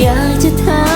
อยากจะทำ